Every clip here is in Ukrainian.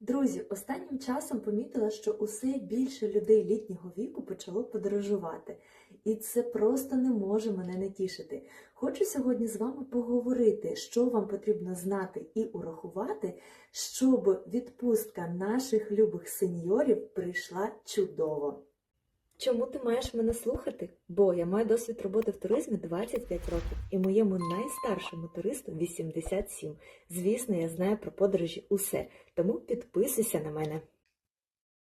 Друзі, останнім часом помітила, що усе більше людей літнього віку почало подорожувати, і це просто не може мене не тішити. Хочу сьогодні з вами поговорити, що вам потрібно знати і урахувати, щоб відпустка наших любих сеньорів прийшла чудово. Чому ти маєш мене слухати? Бо я маю досвід роботи в туризмі 25 років, і моєму найстаршому туристу 87. Звісно, я знаю про подорожі усе, тому підписуйся на мене.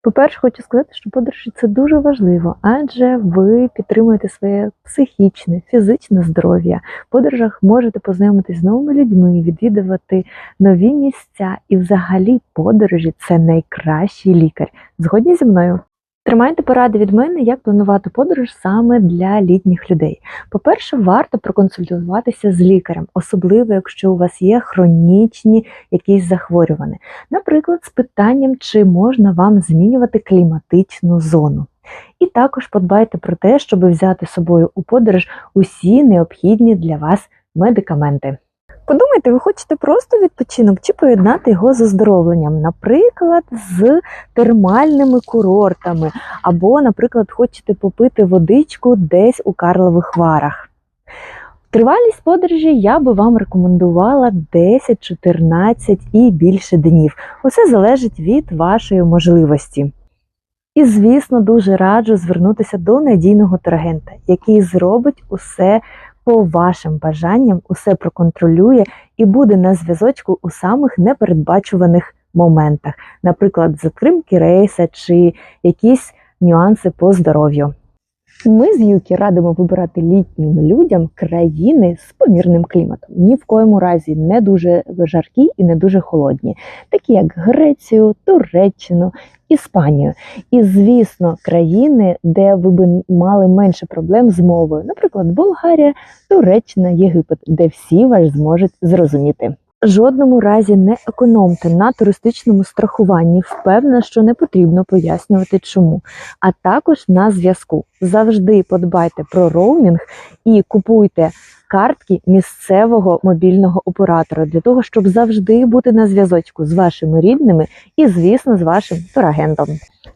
По-перше, хочу сказати, що подорожі це дуже важливо, адже ви підтримуєте своє психічне, фізичне здоров'я. В подорожах можете познайомитись з новими людьми, відвідувати нові місця, і взагалі подорожі це найкращий лікар. Згодні зі мною. Тримайте поради від мене, як планувати подорож саме для літніх людей. По-перше, варто проконсультуватися з лікарем, особливо якщо у вас є хронічні якісь захворювання. Наприклад, з питанням, чи можна вам змінювати кліматичну зону. І також подбайте про те, щоб взяти з собою у подорож усі необхідні для вас медикаменти. Подумайте, ви хочете просто відпочинок чи поєднати його з оздоровленням, наприклад, з термальними курортами, або, наприклад, хочете попити водичку десь у Карлових Варах. Тривалість подорожі я би вам рекомендувала 10, 14 і більше днів. Усе залежить від вашої можливості. І, звісно, дуже раджу звернутися до надійного турагента, який зробить усе по вашим бажанням, усе проконтролює і буде на зв'язочку у самих непередбачуваних моментах, наприклад, затримки рейса чи якісь нюанси по здоров'ю. Ми з Юкі радимо вибирати літнім людям країни з помірним кліматом. Ні в коєму разі не дуже жаркі і не дуже холодні, такі як Грецію, Туреччину, Іспанію. І, звісно, країни, де ви б мали менше проблем з мовою, наприклад, Болгарія, Туреччина, Єгипет, де всі вас зможуть зрозуміти. Жодному разі не економте на туристичному страхуванні. Впевнена, що не потрібно пояснювати чому. А також на зв'язку. Завжди подбайте про роумінг і купуйте картки місцевого мобільного оператора для того, щоб завжди бути на зв'язочку з вашими рідними і, звісно, з вашим турагентом.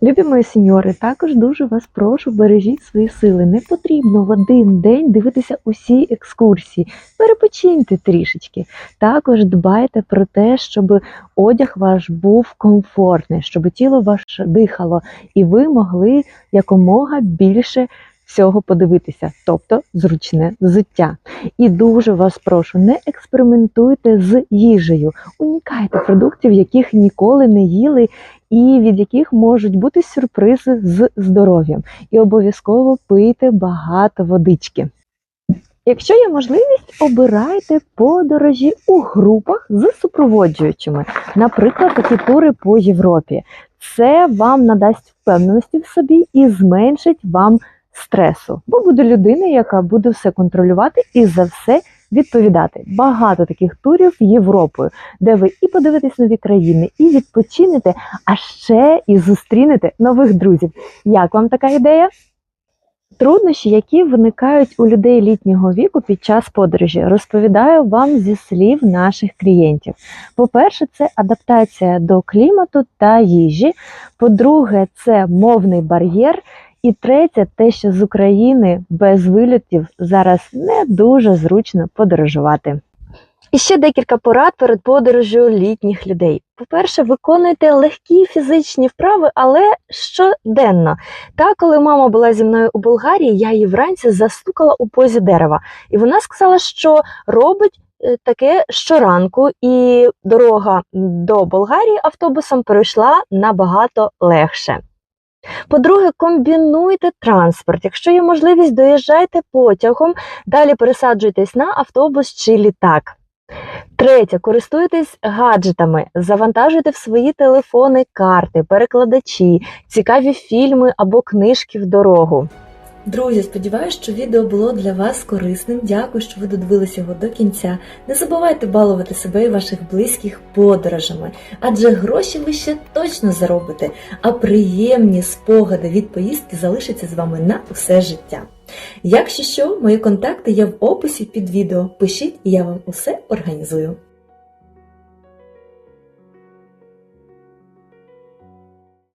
Любі мої сеньори, також дуже вас прошу, бережіть свої сили. Не потрібно в один день дивитися усі екскурсії. Перепочиньте трішечки. Також дбайте про те, щоб одяг ваш був комфортний, щоб тіло ваше дихало, і ви могли якомога більше всього подивитися, тобто зручне взуття. І дуже вас прошу, не експериментуйте з їжею, унікайте продуктів, яких ніколи не їли, і від яких можуть бути сюрпризи з здоров'ям. І обов'язково пийте багато водички. Якщо є можливість, обирайте подорожі у групах з супроводжуючими, наприклад, такі тури по Європі. Це вам надасть впевненості в собі і зменшить вам стресу, бо буде людина, яка буде все контролювати і за все відповідати. Багато таких турів Європою, де ви і подивитесь нові країни, і відпочинете, а ще і зустрінете нових друзів. Як вам така ідея? Труднощі, які виникають у людей літнього віку під час подорожі, розповідаю вам зі слів наших клієнтів. По-перше, це адаптація до клімату та їжі. По-друге, це мовний бар'єр. І третє, те, що з України без вильотів зараз не дуже зручно подорожувати. І ще декілька порад перед подорожю літніх людей. По-перше, виконуйте легкі фізичні вправи, але щоденно. Та, коли мама була зі мною у Болгарії, я її вранці застукала у позі дерева. І вона сказала, що робить е, таке щоранку, і дорога до Болгарії автобусом пройшла набагато легше. По-друге, комбінуйте транспорт. Якщо є можливість, доїжджайте потягом, далі пересаджуйтесь на автобус чи літак. Третє, користуйтесь гаджетами, завантажуйте в свої телефони карти, перекладачі, цікаві фільми або книжки в дорогу. Друзі, сподіваюся, що відео було для вас корисним. Дякую, що ви додивилися його до кінця. Не забувайте балувати себе і ваших близьких подорожами, адже гроші ви ще точно заробите, а приємні спогади від поїздки залишаться з вами на усе життя. Якщо що, мої контакти є в описі під відео. Пишіть, і я вам усе організую.